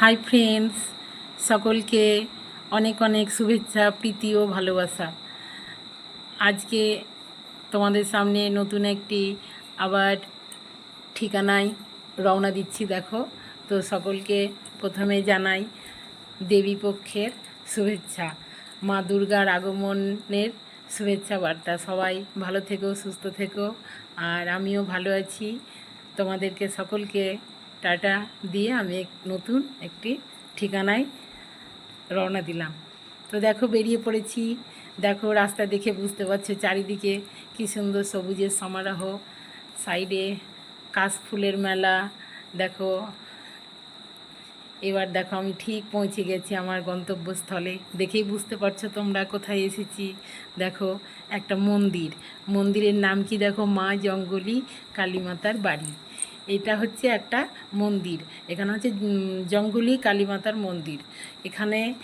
Hi friends সকলকে অনেক অনেক শুভেচ্ছা, প্রীতি ও ভালোবাসা। আজকে তোমাদের সামনে নতুন একটি আবার ঠিকানায় রওনা দিচ্ছি, দেখো। তো সকলকে প্রথমে জানাই দেবী পক্ষের শুভেচ্ছা, মা দুর্গার আগমনের শুভেচ্ছা বার্তা। সবাই ভালো থেকো, সুস্থ থেকো। আর আমিও ভালো আছি। তোমাদেরকে সকলকে টাটা দিয়ে আমি নতুন একটি ঠিকানায় রওনা দিলাম। তো দেখো বেরিয়ে পড়েছি। দেখো রাস্তা দেখে বুঝতে পারছ চারিদিকে কী সুন্দর সবুজের সমারোহ। সাইডে কাশফুলের মেলা। দেখো, এবার দেখো আমি ঠিক পৌঁছে গেছি আমার গন্তব্যস্থলে। দেখেই বুঝতে পারছ তোমরা কোথায় এসেছি। দেখো, একটা মন্দির। মন্দিরের নাম কি দেখো? মা জঙ্গলি কালীমাতার বাড়ি। এটা হচ্ছে একটা মন্দির। এখানে হচ্ছে জঙ্গলি কালীমাতার মন্দির। এখানে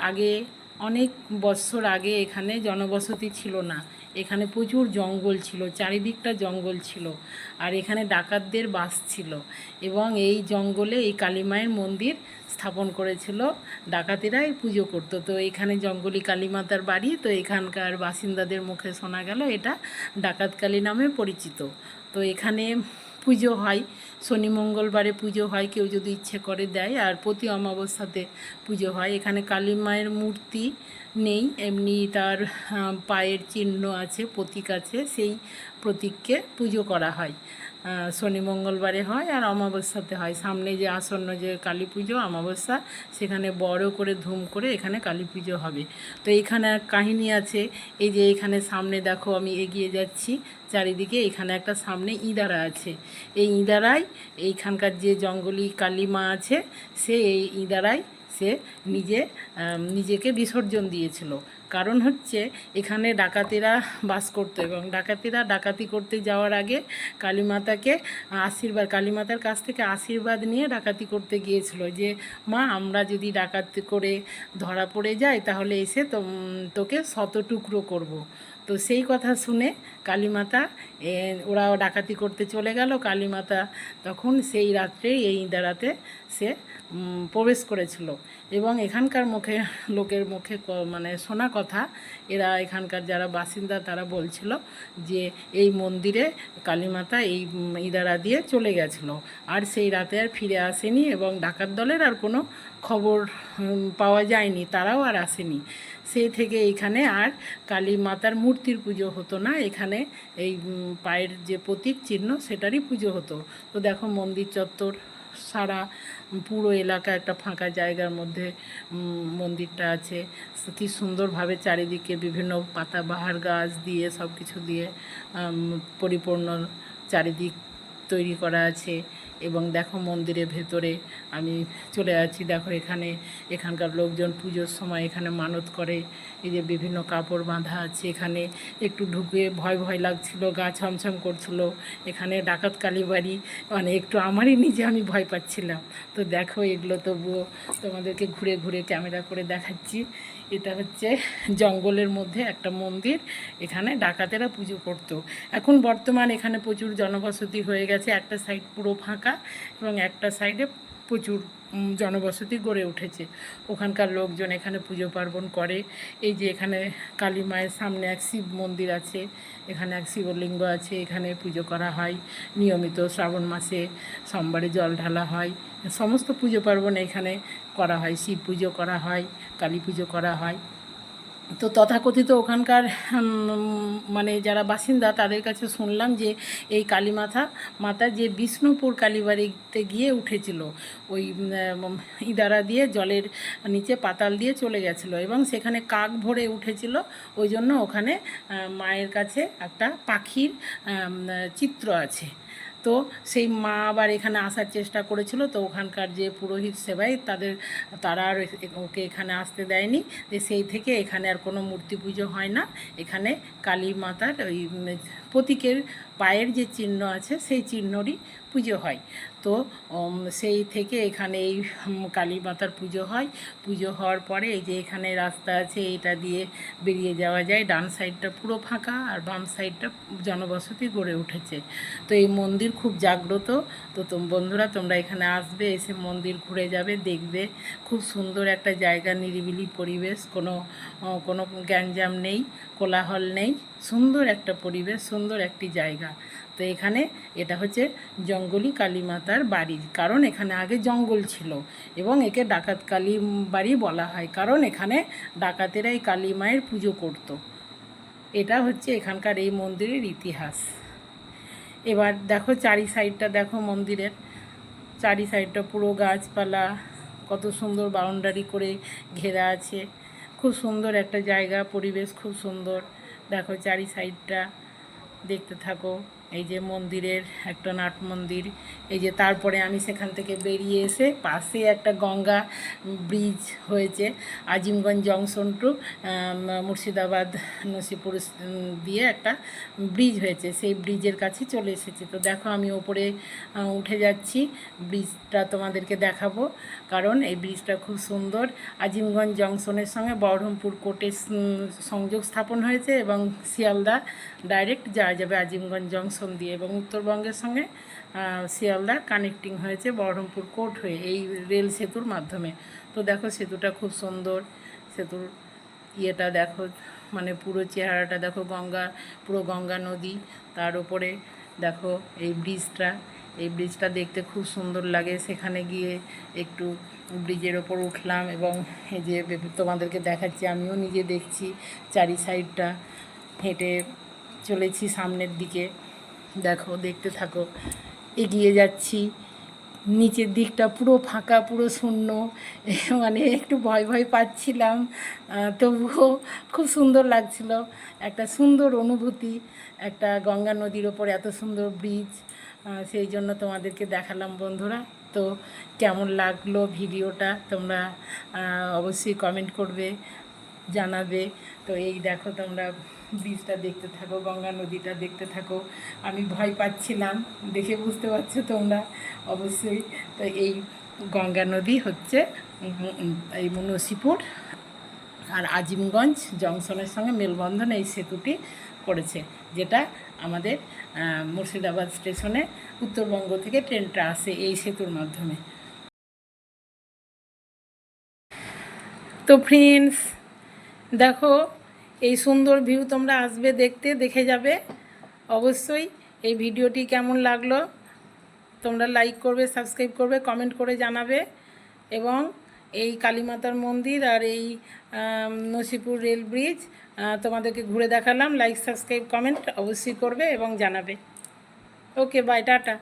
আগে অনেক বছর আগে এখানে জনবসতি ছিল না। এখানে প্রচুর জঙ্গল ছিল, চারিদিকটা জঙ্গল ছিল। আর এখানে ডাকাতদের বাস ছিল। এবং এই জঙ্গলে এই কালীমায়ের মন্দির স্থাপন করেছিল। ডাকাতেরাই পুজো করতো। তো এখানে জঙ্গলি কালীমাতার বাড়ি, তো এখানকার বাসিন্দাদের মুখে শোনা গেল, এটা ডাকাতকালী নামে পরিচিত। তো এখানে পুজো হয়, শনি মঙ্গলবারে পুজো হয়, কেউ যদি ইচ্ছে করে দেয়, আর প্রতি অমাবস্যাতে পুজো হয়। এখানে কালী মায়ের মূর্তি নেই, এমনি তার পায়ের চিহ্ন আছে, প্রতীক আছে, সেই প্রতীককে পুজো করা হয়। শনি মঙ্গলবারে হয় আর অমাবস্যাতে হয়। সামনে যে আসন্ন যে কালী পুজো, অমাবস্যা, সেখানে বড় করে ধুম করে এখানে কালী পুজো হবে। তো এখানে এক কাহিনী আছে, এই যে এখানে সামনে দেখো আমি এগিয়ে যাচ্ছি, চারিদিকে এখানে একটা সামনে ইদারা আছে। এই ইদারায় এইখানকার যে জঙ্গলি কালী মা আছে, সে এই ইদারায় সে নিজে নিজেকে বিসর্জন দিয়েছিল। কারণ হচ্ছে এখানে ডাকাতেরা বাস করতো এবং ডাকাতেরা ডাকাতি করতে যাওয়ার আগে কালীমাতাকে আশীর্বাদ, কালীমাতার কাছ থেকে আশীর্বাদ নিয়ে ডাকাতি করতে গিয়েছিল যে, মা, আমরা যদি ডাকাতি করে ধরা পড়ে যাই, তাহলে এসে তো তোকে শত টুকরো করব। তো সেই কথা শুনে কালীমাতা ওরা ডাকাতি করতে চলে গেল কালীমাতা তখন সেই রাত্রে এই দাঁড়াতে সে প্রবেশ করেছিল। এবং এখানকার মুখে, লোকের মুখে মানে শোনা কথা, এরা এখানকার যারা বাসিন্দা তারা বলছিল যে এই মন্দিরে কালীমাতা এই ইদারা দিয়ে চলে গেছিল। আর সেই রাতে আর ফিরে আসেনি এবং ডাকাত দলের আর কোনো খবর পাওয়া যায়নি, তারাও আর আসেনি। সেই থেকে এখানে আর কালী মাতার মূর্তির পুজো হতো না। এখানে এই পায়ের যে প্রতীক চিহ্ন সেটারই পুজো হতো। তো দেখো মন্দির চত্বর সারা পুরো এলাকা একটা ফাঁকা জায়গার মধ্যে মন্দিরটা আছে। কি সুন্দরভাবে চারিদিকে বিভিন্ন পাতাবাহার গাছ দিয়ে সব কিছু দিয়ে পরিপূর্ণ চারিদিক তৈরি করা আছে। এবং দেখো মন্দিরের ভেতরে আমি চলে যাচ্ছি। দেখো এখানে এখানকার লোকজন পুজোর সময় এখানে মানত করে। এই যে বিভিন্ন কাপড় বাঁধা আছে এখানে। একটু ঢুকে ভয় ভয় লাগছিল, গা ছমছম করছিল। এখানে ডাকাত কালীবাড়ি মানে একটু আমারই নিজে আমি ভয় পাচ্ছিলাম। তো দেখো এগুলো তবুও তোমাদেরকে ঘুরে ঘুরে ক্যামেরা করে দেখাচ্ছি। এটা হচ্ছে জঙ্গলের মধ্যে একটা মন্দির। এখানে ডাকাতেরা পুজো করতো। এখন বর্তমান এখানে প্রচুর জনবসতি হয়ে গেছে। একটা সাইড পুরো ফাঁকা। এবং একটা সাইডে প্রচুর জনবসতি গড়ে উঠেছে। ওখানকার লোকজন এখানে পুজো পার্বণ করে। এই যে এখানে কালী মায়ের সামনে এক শিব মন্দির আছে, এখানে এক শিবলিঙ্গ আছে, এখানে পুজো করা হয়। নিয়মিত শ্রাবণ মাসে সোমবারে জল ঢালা হয়। সমস্ত পুজো পার্বণ এখানে করা হয়। শিব পুজো করা হয়, কালী পুজো করা হয়। তো তথাকথিত ওখানকার মানে যারা বাসিন্দা তাদের কাছে শুনলাম যে এই কালী মাথা মাতা যে বিষ্ণুপুর কালীবাড়িতে গিয়ে উঠেছিল, ওই ইদারা দিয়ে জলের নিচে পাতাল দিয়ে চলে গেছিল এবং সেখানে কাক ভরে উঠেছিল। ওই জন্য ওখানে মায়ের কাছে একটা পাখির চিত্র আছে। তো সেই মা আবার এখানে আসার চেষ্টা করেছিল। তো ওখানকার যে পুরোহিত সেবাই তাদের, তারা আর ওকে এখানে আসতে দেয়নি। যে সেই থেকে এখানে আর কোনো মূর্তি পুজো হয় না। এখানে কালী মাতার ওই প্রতীকের পায়ের যে চিহ্ন আছে, সেই চিহ্নরই পুজো হয়। তো সেই থেকে এখানে এই কালী মাতার পুজো হয়। পুজো হওয়ার পরে এই যে এখানে রাস্তা আছে, এটা দিয়ে বেরিয়ে যাওয়া যায়। ডান সাইডটা পুরো ফাঁকা আর বাম সাইডটা জনবসতি গড়ে উঠেছে। তো এই মন্দির খুব জাগ্রত। তো বন্ধুরা, তোমরা এখানে আসবে, এসে মন্দির ঘুরে যাবে, দেখবে। খুব সুন্দর একটা জায়গা, নিরিবিলি পরিবেশ, কোনো কোনো গ্যাঞ্জাম নেই, কোলাহল নেই। সুন্দর একটা পরিবেশ, সুন্দর একটি জায়গা। তো এখানে এটা হচ্ছে জঙ্গলি কালী মাতার বাড়ি, কারণ এখানে আগে জঙ্গল ছিল এবং একে ডাকাত কালী বাড়ি বলা হয়, কারণ এখানে ডাকাতেরা এই কালী মায়ের পুজো করতো। এটা হচ্ছে এখানকার এই মন্দিরের ইতিহাস। এবার দেখো চারি সাইডটা দেখো মন্দিরের। চারি সাইডটা পুরো গাছপালা, কত সুন্দর বাউন্ডারি করে ঘেরা আছে। খুব সুন্দর একটা জায়গা, পরিবেশ খুব সুন্দর। দেখো চারি সাইডটা, দেখতে থাকো। এই যে মন্দিরের একটা নাট মন্দির, এই যে তারপরে আমি সেখান থেকে বেরিয়ে এসে পাশে একটা গঙ্গা ব্রিজ হয়েছে, আজিমগঞ্জ জংশন টু মুর্শিদাবাদ নসিপুর দিয়ে একটা ব্রিজ হয়েছে। সেই ব্রিজের কাছে চলে এসেছি। তো দেখো আমি ওপরে উঠে যাচ্ছি। ব্রিজটা তোমাদেরকে দেখাবো, কারণ এই ব্রিজটা খুব সুন্দর। আজিমগঞ্জ জংশনের সঙ্গে বহরমপুর কোর্টের সংযোগ স্থাপন হয়েছে এবং শিয়ালদা ডাইরেক্ট যাওয়া যাবে আজিমগঞ্জ জংশন দিয়ে এবং উত্তরবঙ্গের সঙ্গে শিয়ালদা কানেক্টিং হয়েছে, বহরমপুর কোর্ট হয়ে এই রেল সেতুর মাধ্যমে। তো দেখো সেতুটা খুব সুন্দর, সেতুর ইয়েটা দেখো মানে পুরো চেহারাটা দেখো গঙ্গা, পুরো গঙ্গা নদী, তার উপরে দেখো এই ব্রিজটা এই ব্রিজটা দেখতে খুব সুন্দর লাগে। সেখানে গিয়ে একটু ব্রিজের ওপর উঠলাম এবং এই যে তোমাদেরকে দেখাচ্ছি, আমিও নিজে দেখছি চারি সাইডটা হেঁটে চলেছি সামনের দিকে। দেখো, দেখতে থাকো। এগিয়ে যাচ্ছি। নিচের দিকটা পুরো ফাঁকা, পুরো শূন্য। মানে একটু ভয় ভয় পাচ্ছিলাম। তবুও খুব সুন্দর লাগছিল। একটা সুন্দর অনুভূতি, একটা গঙ্গা নদীর ওপর এত সুন্দর ব্রিজ সেই জন্য তোমাদেরকে দেখালাম বন্ধুরা। তো কেমন লাগল ভিডিওটা তোমরা অবশ্যই কমেন্ট করবে, জানাবে। তো এই দেখো তোমরা ব্রিজটা দেখতে থাকো, গঙ্গা নদীটা দেখতে থাকো। আমি ভয় পাচ্ছিলাম, দেখে বুঝতে পারছ তোমরা, অবশ্যই। তো এই গঙ্গা নদী হচ্ছে এই নসিপুর আর আজিমগঞ্জ জংশনের সঙ্গে মেলবন্ধন এই সেতুটি করেছে, যেটা আমাদের মুর্শিদাবাদ স্টেশনে উত্তরবঙ্গ থেকে ট্রেনটা আসে এই সেতুর মাধ্যমে। তো ফ্রেন্ডস দেখো এই সুন্দর ভিউ তোমরা আসবে দেখতে, দেখে যাবে। অবশ্যই এই ভিডিওটি কেমন লাগল তোমরা লাইক করবে সাবস্ক্রাইব করবে কমেন্ট করে জানাবে। এবং এই কালীমাতার মন্দির আর এই নসিপুর রেল ব্রিজ তোমাদেরকে ঘুরে দেখালাম। লাইক সাবস্ক্রাইব কমেন্ট অবশ্যই করবে এবং জানাবে। Okay bye tata.